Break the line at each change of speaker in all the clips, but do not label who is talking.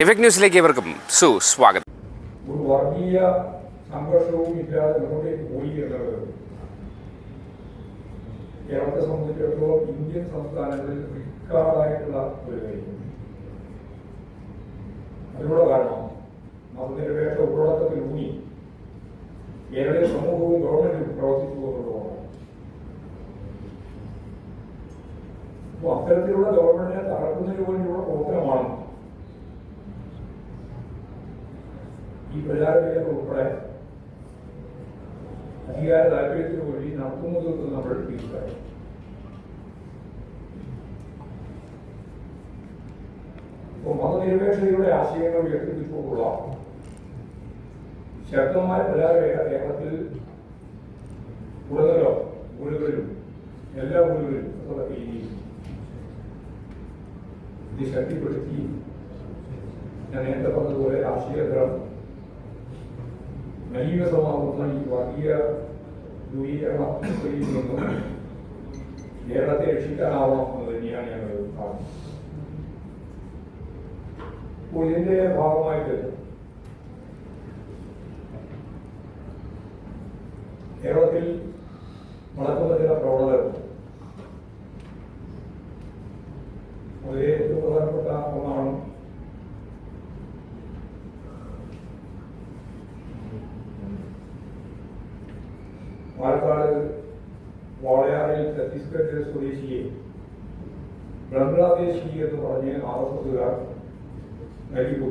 Effect ന്യൂസിലേക്ക് ഇവർക്കും സുസ്വാഗതം
ഒരു വർഗീയ സംഘർഷവും ഇല്ലാതെ മുന്നോട്ടേക്ക് പോയി എന്നുള്ളത് കേരളത്തെ സംബന്ധിച്ചിടത്തോളം ഇന്ത്യൻ സംസ്ഥാനങ്ങളിൽ റിക്കാർഡായിട്ടുള്ള ഒരു കാര്യം. അതിനുള്ള കാരണം മതനിരപേക്ഷ ഉള്ളടക്കത്തിലൂന്നി കേരളീയ സമൂഹവും ഗവൺമെന്റും പ്രവർത്തിച്ചു എന്നുള്ളതാണ്. അത്തരത്തിലുള്ള ഗവൺമെന്റിനെ തകർക്കുന്നതിന് വേണ്ടിയുള്ള പ്രവർത്തനമാണ് ഈ പ്രചാരവേദന ഉൾപ്പെടെ അധികാര താല്പര്യത്തിന് വഴി നടത്തുന്നതൊക്കെ നമ്മൾ തിരിച്ചറിയും ഇപ്പോൾ മതനിരപേക്ഷതയുടെ ആശയങ്ങൾ ഉയർത്തിപ്പിടിച്ചുകൊണ്ടുള്ള ശക്തമായ പ്രചാരവേദ കേരളത്തിൽ കൂടുതലോ ഊരുകളിലും എല്ലാ ഊരുകളിലും എന്നുള്ള രീതിയിൽ ഇത് ശക്തിപ്പെടുത്തി ഞാൻ നേരത്തെ പറഞ്ഞതുപോലെ രാഷ്ട്രീയതരം നൈവസമാകുന്ന ഈ വർഗീയ ധ്രുവീകരണത്തിൽ നിന്നും കേരളത്തെ രക്ഷിക്കാനാവണം എന്ന് തന്നെയാണ് ഞങ്ങൾ കാണുന്നത് അപ്പോൾ ഇതിന്റെ ഭാഗമായിട്ട് കേരളത്തിൽ നടക്കുന്ന ചില പ്രവണതകൾ വളരെ ഏറ്റവും പ്രധാനപ്പെട്ട ഒന്നാണ് പാലക്കാട് വാളയാറിൽ ഛത്തീസ്ഗഡ് സ്വദേശിയെ ബംഗ്ലാദേശി എന്ന് പറഞ്ഞ് ആർ എസ് എസുകാർ നയിക്കുന്നു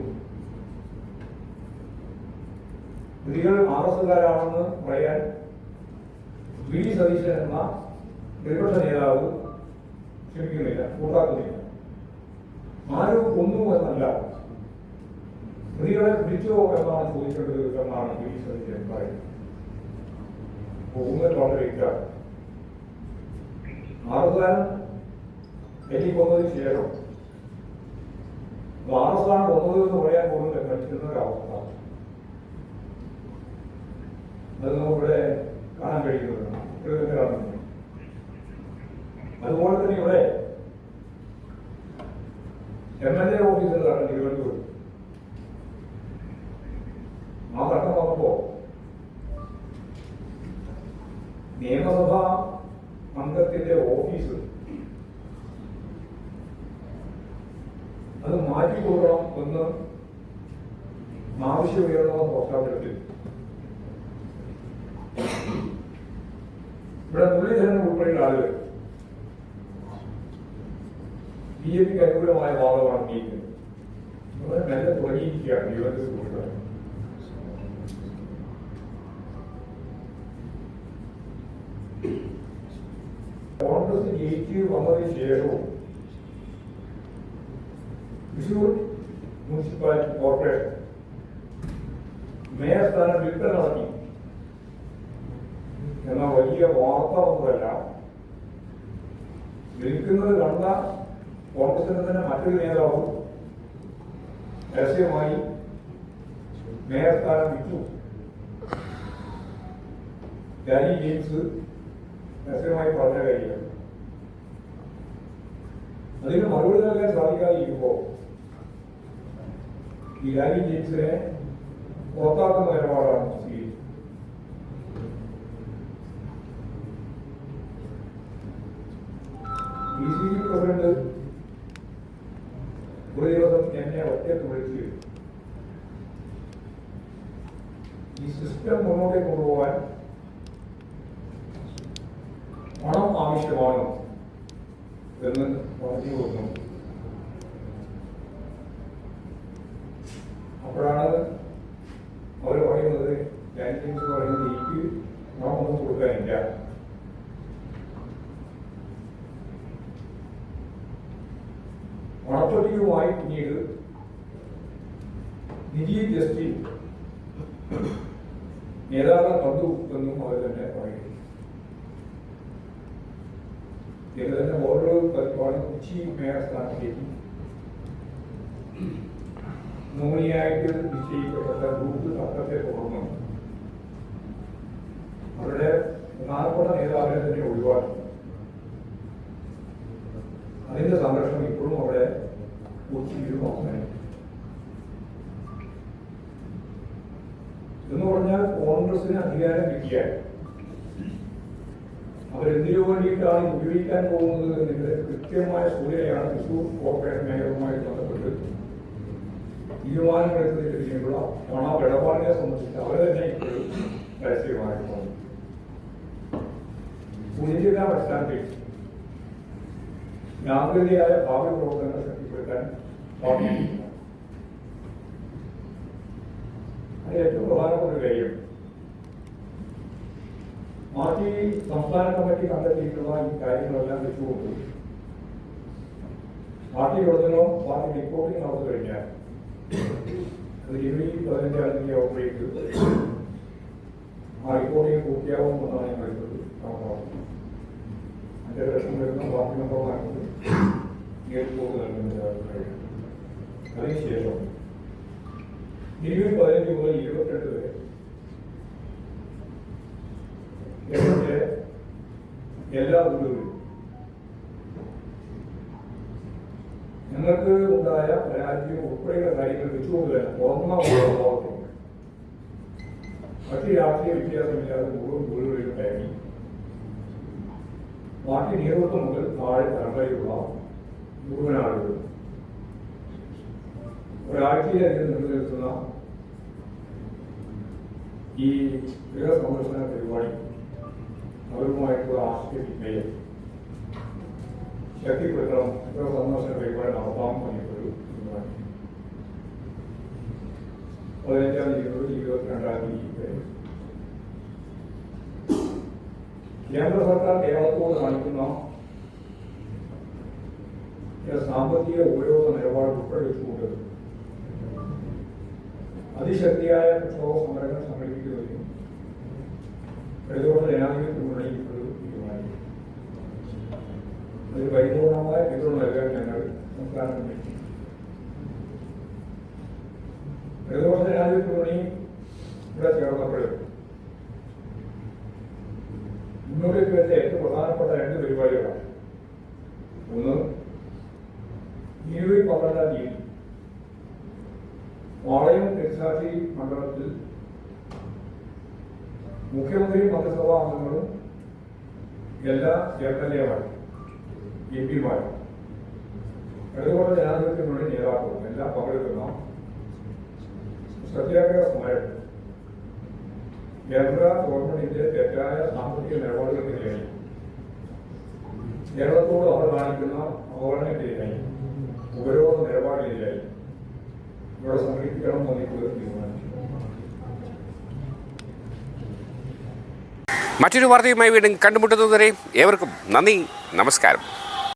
പ്രതികൾ ആർ എസ് എസുകാരാണെന്ന് പറയാൻ വി ഡി സതീശൻ എന്ന പ്രതിപക്ഷ നേതാവ് ക്ഷമിക്കുന്നില്ല കൂട്ടാക്കുന്നില്ല. ആരും കൊന്നു എന്നല്ല. സ്ത്രീകളെ പിടിച്ചോ എന്നാണ് ചോദിക്കേണ്ടത് എന്നാണ് വി ഡി സതീശൻ പറയുന്നത്. പോകുന്നത് വളരെ വ്യക്തമാണ് ആറുകാരൻ എലി കൊന്നതിന് ശേഷം ആറസാണ് കൊന്നത് എന്ന് പറയാൻ പോലും പറ്റുന്ന ഒരവസ്ഥ. അത് നമുക്കിവിടെ കാണാൻ കഴിയുന്നതാണ് ഇത് തന്നെ കാണുന്നത് അതുപോലെ തന്നെ ഇവിടെ എം എൽ എ ഓഫീസിലാണ് തിരുവനന്തപുരം ആ ഘട്ടം വന്നപ്പോ നിയമസഭാ അംഗത്തിന്റെ ഓഫീസ്. അത് മാറ്റി കൊടുക്കണം എന്ന് ആവശ്യം ഉയർന്ന പശ്ചാത്തലത്തിൽ ഇവിടെ മുരളീധരൻ ഉൾപ്പെടെയുള്ള ആളുകൾ ബി ജെ പിക്ക് അനുകൂലമായ വാദമാണ് ഉന്നയിക്കുന്നത് വളരെ നല്ല തുടങ്ങിയിരിക്കുകയാണ് യുവത്തിൽ കോൺഗ്രസ് ജയിച്ച് വന്നതിന് ശേഷവും തൃശൂർ മുനിസിപ്പാലിറ്റി കോർപ്പറേഷൻ മേയർ സ്ഥാനം വിൽപ്പന നടത്തി എന്ന വലിയ വാർത്ത ഒന്നുമല്ല വിൽക്കുന്നത് കണ്ട കോൺഗ്രസിന്റെ തന്നെ മറ്റൊരു നേതാവും രഹസ്യമായി മേയർ സ്ഥാനം വിറ്റു. ഡാനി ജെയിംസ് രഹസ്യമായി പറഞ്ഞ കാര്യം അതിന് മറുപടി നൽകാൻ സാധിക്കാതിരിക്കുമ്പോൾ ഈ ഡാനി ജെയിംസിനെ പുറത്താക്കുന്ന നിലപാടാണ് സ്വീകരിച്ചത് ബി സി സി പ്രസിഡന്റ് ഒരു ദിവസം എന്നെ ഒറ്റയ്ക്ക് വിളിച്ച് ഈ സിസ്റ്റം മുന്നോട്ടേക്ക് കൊണ്ടുപോകാൻ പണം ആവശ്യമാണ് എന്ന് പറഞ്ഞു പോകുന്നു അപ്പോഴാണ് അവർ പറയുന്നത് ജാനിറ്റീസ് പറയുന്നത് എനിക്ക് പണമൊന്നും കൊടുക്കാനില്ല. പണത്തൊട്ടിയുമായി പിന്നീട് നിധി ജസ്റ്റിൻ നേതാക്കളെ കണ്ടു എന്നും അവർ തന്നെ കുറച്ച് മേള സ്ഥാനത്തേക്ക് നോണിയായിട്ട് നിശ്ചയിക്കപ്പെട്ട നൂറ്റി തത്വത്തെ തുടർന്ന് അവരുടെ പ്രധാനപ്പെട്ട നേതാവിനെ തന്നെ ഒഴിവാക്കി. അതിന്റെ സംരക്ഷണം ഇപ്പോഴും അവിടെ കൊച്ചിയിലും അവസാനിക്കും എന്ന് പറഞ്ഞാൽ കോൺഗ്രസിന് അധികാരം കിട്ടിയാൽ അവരെന്തിനു വേണ്ടിയിട്ടാണ് ഉപയോഗിക്കാൻ പോകുന്നത്? എന്നതിന്റെ കൃത്യമായ സൂചനയാണ് തൃശൂർ കോർപ്പറേഷൻ മേഖലയുമായി ബന്ധപ്പെട്ട് തീരുമാനമെടുത്തതിന് പിന്നിലുള്ള പണമിടപാടിനെ സംബന്ധിച്ച് അവർ തന്നെ ഇപ്പോഴും പുതിയ അടിസ്ഥാനത്തിൽ ജാഗ്രതയായ ഭാവി പ്രവർത്തനങ്ങൾ ശക്തിപ്പെടുത്താൻ അത് ഏറ്റവും പ്രധാനപ്പെട്ട കാര്യം പാർട്ടി സംസ്ഥാന കമ്മിറ്റി കണ്ടെത്തിയിട്ടുള്ള ഈ കാര്യങ്ങളെല്ലാം വെച്ചുകൊണ്ട് പാർട്ടി പ്രവർത്തനവും പാർട്ടി റിപ്പോർട്ടിംഗ് നടന്നു കഴിഞ്ഞാൽ അത് ജനുവരി പതിനഞ്ചാം തീയതി ആകുമ്പോഴേക്ക് ആ റിപ്പോർട്ടിംഗ് പൂർത്തിയാവുമെന്നാണ് ഞാൻ കരുതുന്നത് അഞ്ചര ലക്ഷം വരുന്ന പാർട്ടി മെമ്പർമാർക്ക് റിപ്പോർട്ട് നൽകുന്നതിന് അതിനുശേഷം ജനുവരി പതിനഞ്ച് മുതൽ ഇരുപത്തെട്ട് വരെ എല്ലാ വീടുകളിലും ഞങ്ങൾക്ക് ഉണ്ടായ പരാജയം ഉൾപ്പെടെയുള്ള കാര്യങ്ങൾ വെച്ചുകൊണ്ടുവരാൻ ഓർമ്മ മറ്റ് രാഷ്ട്രീയ വ്യത്യാസമില്ലാതെ മുഴുവൻ വീടുകളിലും കയറി പാർട്ടി നേതൃത്വം മുതൽ താഴെ തലമുറയിലുള്ള മുഴുവൻ ആളുകൾ ഒരാഴ്ചയിലധികം നീണ്ടു ഈ ഈ സംരക്ഷണ പരിപാടി അവരുമായിട്ടുള്ള ആശയവിനിമയം ശക്തിപ്പെടുത്തണം ഗൃഹസന്ദർശന പരിപാടി നടത്താം എന്നൊരു തീരുമാനം പതിനഞ്ചാം തീയതി മുതൽ ഇരുപത്തിരണ്ടാം തീയതി വരെ കേന്ദ്ര സർക്കാർ കേരളത്തോട് കാണിക്കുന്ന ചില സാമ്പത്തിക ഉപരോധ നിലപാട് ഉൾപ്പെടെ വെച്ചുകൊണ്ട് അതിശക്തിയായ പ്രക്ഷോഭ സമരങ്ങൾ സംഘടിപ്പിക്കുകയും ഒരു തീരുമാനിച്ചു ഒരു പരിപൂർണമായ പിന്തുണ നൽകാൻ ഞങ്ങൾ സംസ്ഥാന പ്രതിരോധ ജനാധിപത്യ മുന്നണി ഇവിടെ ചേർന്നപ്പോൾ മുന്നോട്ട് വെച്ച ഏറ്റവും പ്രധാനപ്പെട്ട രണ്ട് ഒന്ന് ഇരുപത് പന്ത്രണ്ടാം തീയതി. പാളയം രക്ഷാക്ഷി മണ്ഡലത്തിൽ മുഖ്യമന്ത്രിയും മന്ത്രിസഭാ അംഗങ്ങളും എല്ലാ എം എൽ എമാരും എം പിമാരും. ഇടതുകൊണ്ട് ജനാധിപത്യങ്ങളുടെ നേതാക്കളും എല്ലാം പങ്കെടുക്കുന്ന സത്യാഗ്രഹ സമരം കേന്ദ്ര ഗവൺമെന്റിന്റെ തെറ്റായ സാമ്പത്തിക നിലപാടുകൾക്കെതിരായി കേരളത്തോട് അവർ കാണിക്കുന്ന അവഗണനക്കെതിരായി ഉപരോധ നിലപാടിനെതിരായി ഇവിടെ സംഘടിപ്പിക്കണം എന്ന് തീരുമാനിച്ചു
മറ്റൊരു വാർത്തയുമായി വീണ്ടും കണ്ടുമുട്ടുന്നതുവരെ ഏവർക്കും നന്ദി നമസ്കാരം.